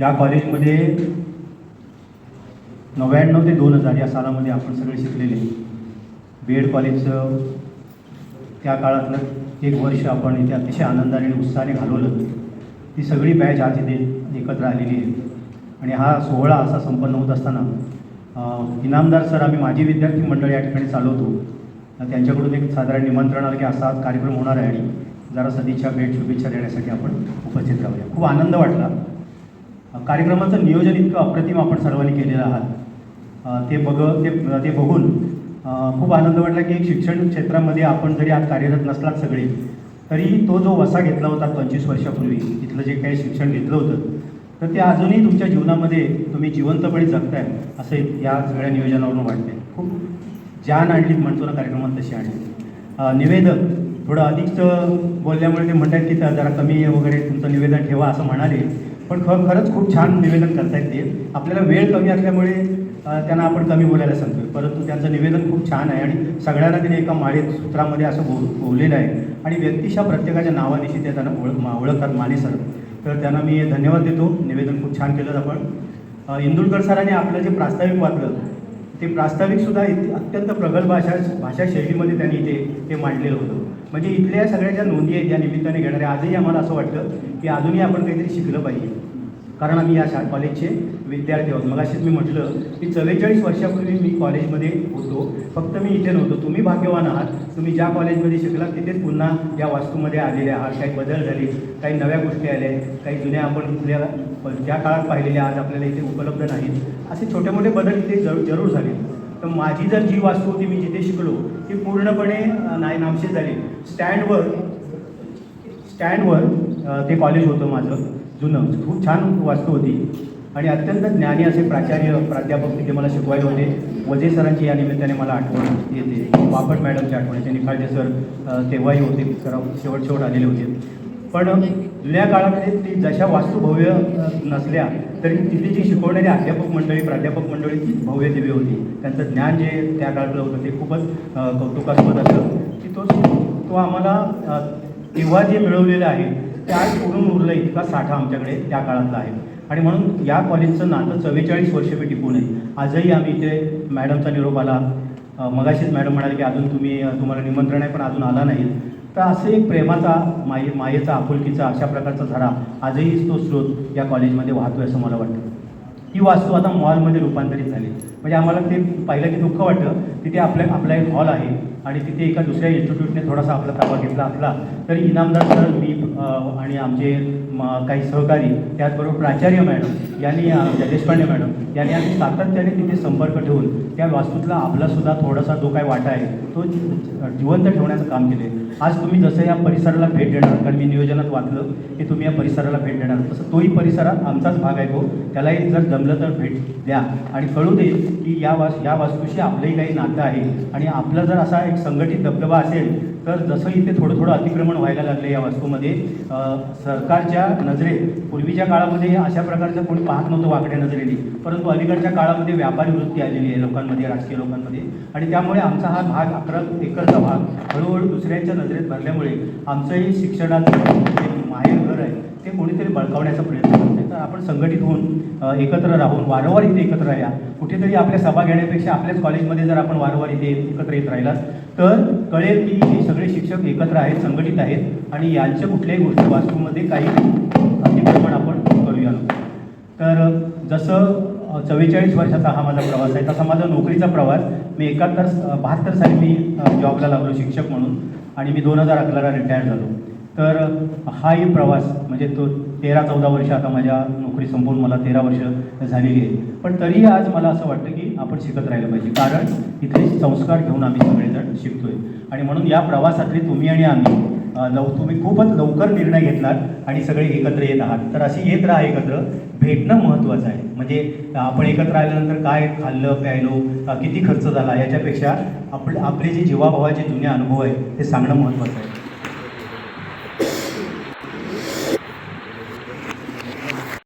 या कॉलेजमध्ये नव्याण्णव ते दोन हजार या सालामध्ये आपण सगळे शिकलेले. बी एड कॉलेजचं त्या काळातलं एक वर्ष आपण इथे अतिशय आनंदाने आणि उत्साहाने घालवलं. ती सगळी बॅच आज इथे एकत्र आलेली आहे. आणि हा सोहळा असा संपन्न होत असताना इनामदार सर आम्ही माझी विद्यार्थी मंडळ या ठिकाणी चालवतो. त्यांच्याकडून एक साधारण निमंत्रण आलं की असा कार्यक्रम होणार आहे आणि जरा सदिच्छा भेट शुभेच्छा देण्यासाठी आपण उपस्थित राहूया. खूप आनंद वाटला. कार्यक्रमाचं नियोजन इतकं अप्रतिम आपण सर्वांनी केलेलं आहात. ते बघ ते ते बघून खूप आनंद वाटला की एक शिक्षण क्षेत्रामध्ये आपण जरी आज कार्यरत नसलात सगळे तरी तो जो वसा घेतला होता पंचवीस वर्षापूर्वी इथलं जे काही शिक्षण घेतलं होतं तर ते अजूनही तुमच्या जीवनामध्ये तुम्ही जिवंतपणे जगताय असं या सगळ्या नियोजनावरून वाटते खूप जान आणली म्हणतो ना कार्यक्रमात तशी आणली निवेदक थोडं अधिकच बोलल्यामुळे ते म्हणतात की त्या जरा कमी वगैरे तुमचं निवेदन ठेवा असं म्हणाले. पण ख खरंच खूप छान निवेदन करतायत ते. आपल्याला वेळ कमी असल्यामुळे त्यांना आपण कमी बोलायला सांगतोय. परंतु त्यांचं निवेदन खूप छान आहे आणि सगळ्यांना तिने एका माळेत सूत्रामध्ये असं बोल बोललेलं आहे. आणि व्यक्तिशा प्रत्येकाच्या नावानिशी ते त्यांना ओळख मा- ओळखतात माने सर तर त्यांना मी धन्यवाद देतो. निवेदन खूप छान केलं आपण. इंदुरकर सरांनी आपलं जे प्रास्ताविक वाचलं ते प्रास्ताविकसुद्धा इत अत्यंत प्रगल्भ भाषा भाषा शैलीमध्ये त्यांनी इथे ते मांडलेलं होतं. म्हणजे इथल्या सगळ्या ज्या नोंदी आहेत या निमित्ताने घेणाऱ्या आजही आम्हाला असं वाटतं की अजूनही आपण काहीतरी शिकलं पाहिजे. कारण आम्ही या शा कॉलेजचे विद्यार्थी आहोत. मग मी म्हटलं की चव्वेचाळीस वर्षापूर्वी मी कॉलेजमध्ये होतो. फक्त मी इथे नव्हतो. तुम्ही भाग्यवान आहात. तुम्ही ज्या कॉलेजमध्ये शिकलात तिथेच पुन्हा या वास्तूमध्ये आलेले आहात. काही बदल झाले काही नव्या गोष्टी आल्या काही जुन्या आपण कुठल्या ज्या काळात पाहिलेल्या आज आपल्याला इथे उपलब्ध नाहीत. असे छोटे मोठे बदल इथे जरूर जरूर झाले. तर माझी जर जी वास्तू होती मी जिथे शिकलो ती पूर्णपणे नाही नामशेष झाली. स्टँडवर स्टँडवर ते कॉलेज होतं माझं. जुनं खूप छान वास्तू होती. आणि अत्यंत ज्ञानी असे प्राचार्य प्राध्यापक तिथे मला शिकवायला होते. वजे सरांची या निमित्ताने मला आठवण येते. बापट मॅडमची आठवण येते निखाळजे सर तेव्हाही होते. सर शेवट शेवट आलेले होते. पण जुन्या काळामध्ये ती जशा वास्तू भव्य नसल्या तरी तिथे जी शिकवणारी अध्यापक मंडळी प्राध्यापक मंडळी ती भव्य दिव्य होती. त्यांचं ज्ञान जे त्या काळातलं होतं ते खूपच कौतुकास्पद असतं. की तो तो आम्हाला तेव्हा जे मिळवलेलं आहे ते आज पुरून उरलं इतका साठा आमच्याकडे त्या काळातला आहे. आणि म्हणून या कॉलेजचं नातं चव्वेचाळीस वर्ष मी टिकून आहे. आजही आम्ही इथे मॅडमचा निरोप आला. मगाशीच मॅडम म्हणाले की अजून तुम्ही तुम्हाला निमंत्रण आहे पण अजून आला नाही. तर असं एक प्रेमाचा माये मायेचा आपुलकीचा अशा प्रकारचा झरा आजही तो स्रोत या कॉलेजमध्ये वाहतोय असं मला वाटतं. ही वास्तू आता मॉलमध्ये रूपांतरित झाली. म्हणजे आम्हाला ते पाहिलं की दुःख वाटतं. तिथे आपल्या आपला एक हॉल आहे. आणि तिथे एका दुसऱ्या इन्स्टिट्यूटने थोडासा आपला ताबा घेतला आपला तर इनामदार सर मी आणि आमचे म- काही सहकारी त्याचबरोबर प्राचार्य मॅडम यांनी देशपांडे मॅडम यांनी आम्ही सातत्याने तिथे संपर्क ठेवून त्या वास्तूतला आपलासुद्धा थोडासा जो काही वाटा आहे तो जिवंत ठेवण्याचं काम केले. आज तुम्ही जसं या परिसराला भेट देणार कारण मी नियोजनात वाचलं की तुम्ही या परिसराला भेट देणार तसं तोही परिसरात आमचाच भाग आहे तो. त्यालाही जर जमलं तर भेट द्या. आणि कळू दे की या वास या वास्तूशी आपलंही काही नातं आहे. आणि आपलं जर असा एक संघटित धबधबा असेल तर जसं इथे थोडं थोडं अतिक्रमण व्हायला लागलं या वास्तूमध्ये सरकारच्या नजरेत पूर्वीच्या काळामध्ये अशा प्रकारचं कोणी पाहत नव्हतं वाकड्या नजरेने. परंतु अलीकडच्या काळामध्ये व्यापारी वृत्ती आलेली आहे लोकांमध्ये राजकीय लोकांमध्ये. आणि त्यामुळे आमचा हा भाग अकरा एकरचा भाग हळूहळू दुसऱ्यांच्या नजरेत भरल्यामुळे आमचंही शिक्षणाचं माया माहेर घर आहे ते कोणीतरी बळकावण्याचा प्रयत्न करते तर आपण संघटित होऊन एकत्र राहून वारंवार इथे एकत्र राहा. कुठेतरी आपल्या सभा घेण्यापेक्षा आपल्याच कॉलेजमध्ये जर आपण वारंवार इथे एकत्र येत राहिलात तर कळेल की हे सगळे शिक्षक एकत्र आहेत संघटित आहेत आणि यांच्या कुठल्याही गोष्टी वास्तूमध्ये काही अतिक्रमण आपण करूया तर जसं चव्वेचाळीस वर्षाचा हा माझा प्रवास आहे तसा माझा नोकरीचा प्रवास. मी एकाहत्तर बहात्तर साली मी जॉबला लागलो शिक्षक म्हणून आणि मी दोन हजार अकराला रिटायर झालो. तर हाही प्रवास म्हणजे तो तेरा चौदा वर्ष आता माझ्या नोकरी संपवून मला तेरा वर्ष झालेली आहे पण तरीही आज मला असं वाटतं की आपण शिकत राहिलं पाहिजे. कारण इथे संस्कार घेऊन आम्ही सगळेजण शिकतोय. आणि म्हणून या प्रवासातले तुम्ही आणि आम्ही लव तुम्ही खूपच लवकर निर्णय घेतलात आणि सगळे एकत्र येत आहात. तर अशी येत राहा एकत्र. भेटणं महत्त्वाचं आहे. म्हणजे आपण एकत्र आल्यानंतर काय खाल्लं प्यायलो किती खर्च झाला याच्यापेक्षा आपले आपले जे जीवाभावाचे जुने अनुभव आहेत ते सांगणं महत्त्वाचं आहे.